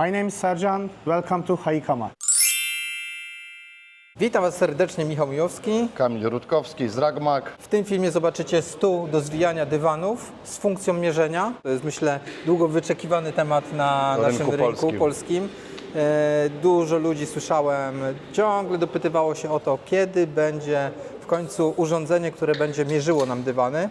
My name is Serjan. Welcome to Haikama. Witam Was serdecznie, Michał Mijowski. Kamil Rutkowski z Ragmak. W tym filmie zobaczycie stół do zwijania dywanów z funkcją mierzenia. To jest, myślę, długo wyczekiwany temat na Na naszym rynku rynku polskim. polskim. E, Dużo ludzi słyszałem, ciągle dopytywało się o to, kiedy będzie w końcu urządzenie, które będzie mierzyło nam dywany.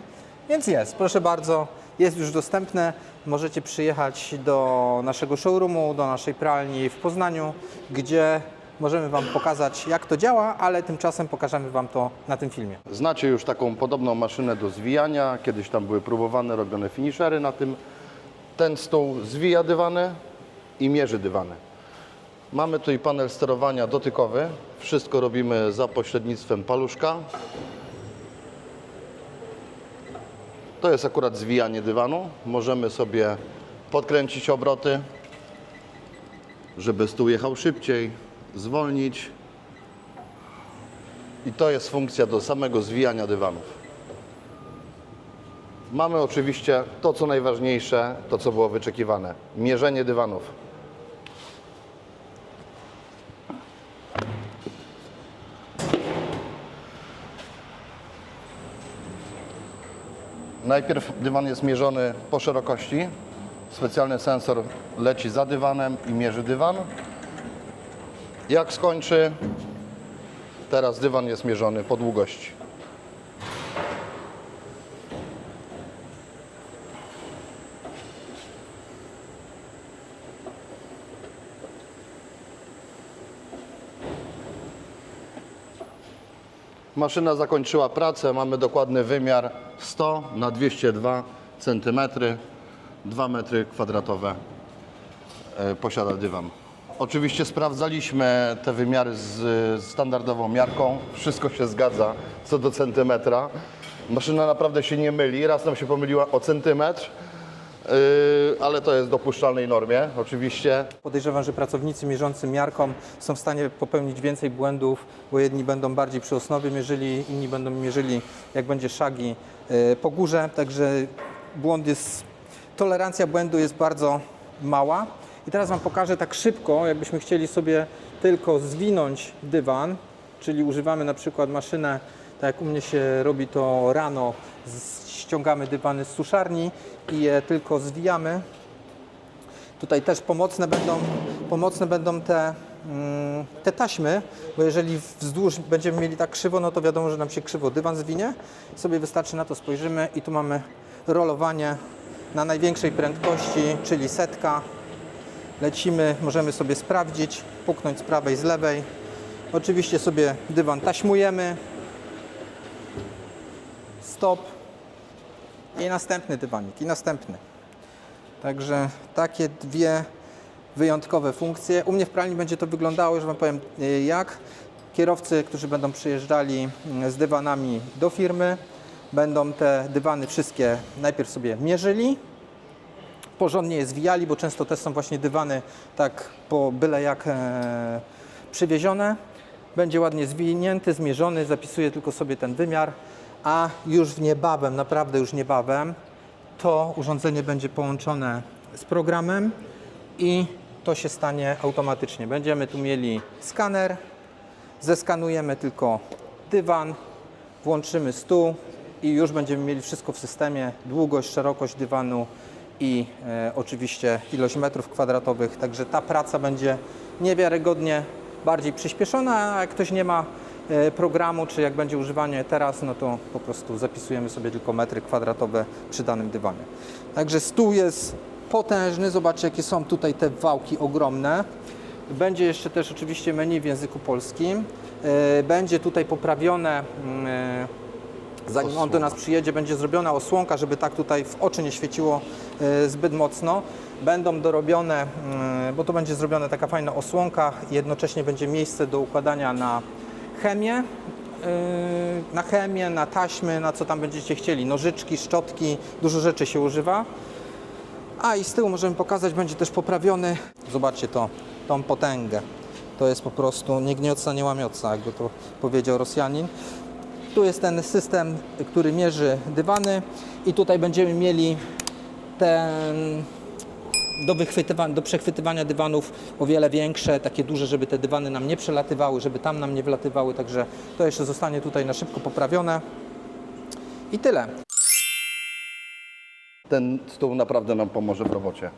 Więc jest, proszę bardzo, jest już dostępne. Możecie przyjechać do naszego showroomu, do naszej pralni w Poznaniu, gdzie możemy Wam pokazać, jak to działa, ale tymczasem pokażemy Wam to na tym filmie. Znacie już taką podobną maszynę do zwijania. Kiedyś tam były próbowane, robione finishery na tym. Ten stół zwija dywany i mierzy dywany. Mamy tutaj panel sterowania dotykowy. Wszystko robimy za pośrednictwem paluszka. To jest akurat zwijanie dywanu. Możemy sobie podkręcić obroty, żeby stół jechał szybciej, zwolnić. I to jest funkcja do samego zwijania dywanów. Mamy oczywiście to, co najważniejsze, to, co było wyczekiwane. Mierzenie dywanów. Najpierw dywan jest mierzony po szerokości. Specjalny sensor leci za dywanem i mierzy dywan. Jak skończy, Teraz dywan jest mierzony po długości. Maszyna zakończyła pracę. Mamy dokładny wymiar 100 na 202 cm. 2 metry kwadratowe e, posiada dywan. Oczywiście sprawdzaliśmy te wymiary z standardową miarką. Wszystko się zgadza co do centymetra. Maszyna naprawdę się nie myli. Raz nam się pomyliła o centymetr, ale to jest dopuszczalnej normie oczywiście. Podejrzewam, że pracownicy mierzący miarką są w stanie popełnić więcej błędów, bo jedni będą bardziej przy osnowie mierzyli, inni będą mierzyli, jak będzie szagi e, po górze. Także błąd jest, tolerancja błędu jest bardzo mała. I teraz Wam pokażę tak szybko, jakbyśmy chcieli sobie tylko zwinąć dywan, czyli używamy na przykład maszynę, tak jak u mnie się robi to rano, z- ściągamy dywany z suszarni i je tylko zwijamy. Tutaj też pomocne będą, pomocne będą te, mm, te taśmy, bo jeżeli wzdłuż będziemy mieli tak krzywo, no to wiadomo, że nam się krzywo dywan zwinie. Sobie wystarczy na to spojrzymy i tu mamy rolowanie na największej prędkości, czyli setka. Lecimy, możemy sobie sprawdzić, puknąć z prawej, z lewej. Oczywiście sobie dywan taśmujemy. Stop. I następny dywanik, i następny. Także takie dwie wyjątkowe funkcje. U mnie w pralni będzie to wyglądało, już Wam powiem y, jak. Kierowcy, którzy będą przyjeżdżali mm, z dywanami do firmy, będą te dywany wszystkie najpierw sobie mierzyli, porządnie je zwijali, bo często też są właśnie dywany tak po byle jak e, przywiezione. Będzie ładnie zwinięty, zmierzony, zapisuje tylko sobie ten wymiar, a już w niebawem, naprawdę już niebawem, to urządzenie będzie połączone z programem i to się stanie automatycznie. Będziemy tu mieli skaner, zeskanujemy tylko dywan, włączymy stół i już będziemy mieli wszystko w systemie, długość, szerokość dywanu i e, oczywiście ilość metrów kwadratowych, także ta praca będzie niewiarygodnie bardziej przyspieszona, a jak ktoś nie ma e, programu, czy jak będzie używanie teraz, no to po prostu zapisujemy sobie tylko metry kwadratowe przy danym dywanie. Także stół jest potężny, zobaczcie jakie są tutaj te wałki ogromne. Będzie jeszcze też oczywiście menu w języku polskim. E, Będzie tutaj poprawione, mm, e, zanim on do nas przyjedzie, będzie zrobiona osłonka, żeby tak tutaj w oczy nie świeciło e, zbyt mocno. Będą dorobione, mm, bo to będzie zrobiona taka fajna osłonka, jednocześnie będzie miejsce do układania na chemię, e, na chemię, na taśmy, na co tam będziecie chcieli, nożyczki, szczotki, dużo rzeczy się używa. A i z tyłu możemy pokazać, będzie też poprawiony. Zobaczcie to, tą potęgę. To jest po prostu nie gniotca, nie łamiotca, jakby to powiedział Rosjanin. Tu jest ten system, który mierzy dywany i tutaj będziemy mieli ten do, do przechwytywania dywanów o wiele większe, takie duże, żeby te dywany nam nie przelatywały, żeby tam nam nie wlatywały, także to jeszcze zostanie tutaj na szybko poprawione. I tyle. Ten stół naprawdę nam pomoże w robocie.